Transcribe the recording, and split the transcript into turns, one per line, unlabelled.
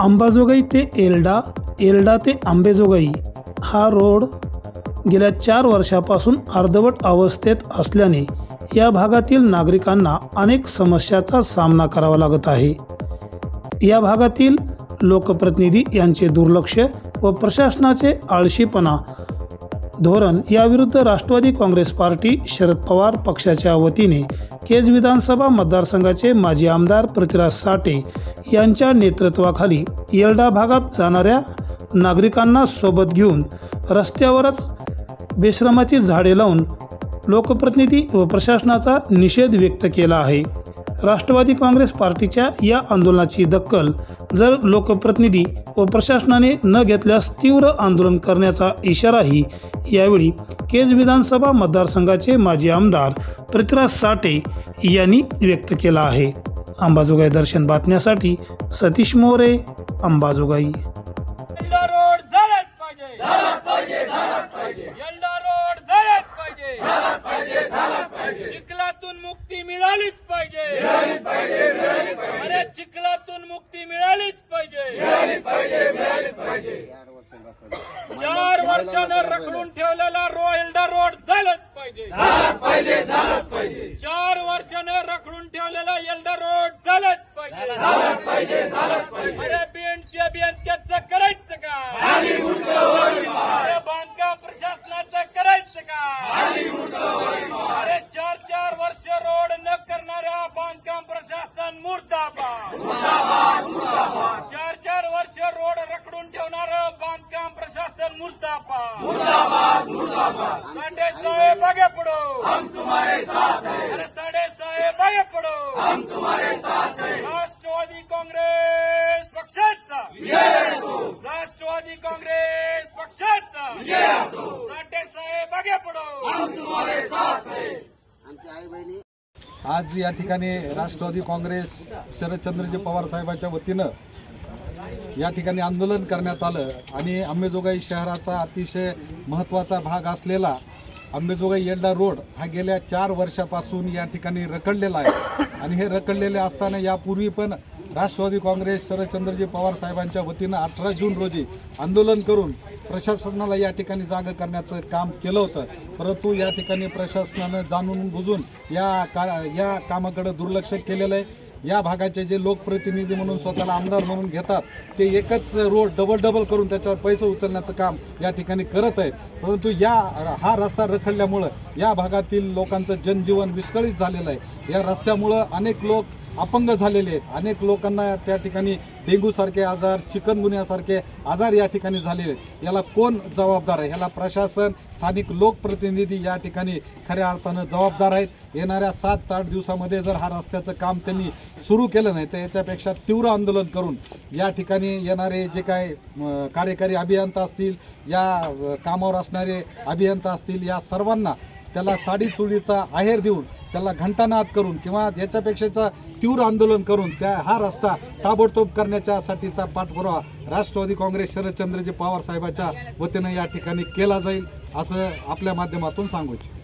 अंबाजोगाई ते एल्डा एल्डा ते आंबेजोगाई हा रोड गेल्या चार वर्षापासून अर्धवट अवस्थेत असल्याने या भागातील नागरिकांना अनेक समस्याचा सामना करावा लागत आहे. या भागातील लोकप्रतिनिधी यांचे दुर्लक्ष व प्रशासनाचे आळशीपणा धोरण याविरुद्ध राष्ट्रवादी काँग्रेस पार्टी शरद पवार पक्षाच्या वतीने केज विधानसभा मतदारसंघाचे माजी आमदार पृथ्वीराज साठे यांच्या नेतृत्वाखाली येरडा भागात जाणाऱ्या नागरिकांना सोबत घेऊन रस्त्यावरच बेश्रमाची झाडे लावून लोकप्रतिनिधी व प्रशासनाचा निषेध व्यक्त केला आहे. राष्ट्रवादी काँग्रेस पार्टीच्या या आंदोलनाची दखल जर लोकप्रतिनिधी व प्रशासनाने न घेतल्यास तीव्र आंदोलन करण्याचा इशाराही यावेळी केज विधानसभा मतदारसंघाचे माजी आमदार पृथ्वीराज साठे यांनी व्यक्त केला आहे. अंबाजोगाई दर्शन बातम्यासाठी सतीश मोरे अंबाजोगाई
येल्ला रोड झालाच पाहिजे झालाच पाहिजे झालाच पाहिजे येल्ला रोड झालाच पाहिजे झालाच पाहिजे झालाच पाहिजे चिखलातून मुक्ती मिळालीच पाहिजे. अरे चिखलातून मुक्ती मिळालीच पाहिजे. चार वर्षानं रखडून ठेवलेला रो एल्डा रोड झालाच पाहिजे. पाहिजे चार वर्षानं रखडून ठेवलेला एल्डा रोड झालाच पाहिजे. अरे बीएनसी अभियंत्याचं करायचं का अरे बांधकाम प्रशासनाचं करायचं का अरे चार चार वर्ष रोड न करणाऱ्या बांधकाम प्रशासन मुर्दाबाद चार चार वर्ष रोड रखडून ठेवणार बांधकाम मुर्दाबाद। साडे साहेब आगे पडो। हम तुम्हारे साथ अरे साडे साहेब आगे पडो। हम तुम्हारे साथ राष्ट्रवादी काँग्रेस पक्षाचा। राष्ट्रवादी काँग्रेस पक्षाचा। साठे साहेब आगे पडो।
आमच्या आई बहिणी
आज या ठिकाणी राष्ट्रवादी काँग्रेस शरदचंद्रजी पवार साहेबांच्या वतीनं या ठिकाणी आंदोलन करण्यात आलं आणि अंबेजोगाई शहराचा अतिशय महत्त्वाचा भाग असलेला अंबेजोगाई येल्डा रोड हा गेल्या चार वर्षापासून या ठिकाणी रखडलेला आहे. आणि हे रखडलेले असताना यापूर्वी पण राष्ट्रवादी काँग्रेस शरदचंद्रजी पवार साहेबांच्या वतीनं अठरा जून रोजी आंदोलन करून प्रशासनाला या ठिकाणी जागा करण्याचं काम केलं होतं. परंतु या ठिकाणी प्रशासनानं जाणून बुजून या का या कामाकडं दुर्लक्ष केलेलं आहे. या भागाचे जे लोकप्रतिनिधी म्हणून स्वतःला आमदार म्हणून घेतात ते एकच रोड डबल डबल करून त्याच्यावर पैसे उचलण्याचं काम या ठिकाणी करत आहेत. परंतु या हा रस्ता रखडल्यामुळं या भागातील लोकांचं जनजीवन विस्कळीत झालेलं आहे. या रस्त्यामुळं अनेक लोक अपंग झालेले आहेत. अनेक लोकांना त्या ठिकाणी डेंग्यूसारखे आजार चिकनगुन्यासारखे आजार या ठिकाणी झालेले आहेत. याला कोण जबाबदार आहे? याला प्रशासन स्थानिक लोकप्रतिनिधी या ठिकाणी खऱ्या अर्थानं जबाबदार आहेत. येणाऱ्या सात आठ दिवसामध्ये जर हा रस्त्याचं काम त्यांनी सुरू केलं नाही तर याच्यापेक्षा तीव्र आंदोलन करून या ठिकाणी येणारे जे काय कार्यकारी अभियंता असतील या कामावर असणारे अभियंता असतील या सर्वांना त्याला साडी चुडीचा आहेर देऊन त्याला घंटानाद करून किंवा याच्यापेक्षाचा तीव्र आंदोलन करून त्या हा रस्ता ताबडतोब करण्याच्यासाठीचा पाठपुरावा राष्ट्रवादी काँग्रेस शरदचंद्रजी पवार साहेबाच्या वतीनं या ठिकाणी केला जाईल असं आपल्या माध्यमातून सांगू इच्छितो.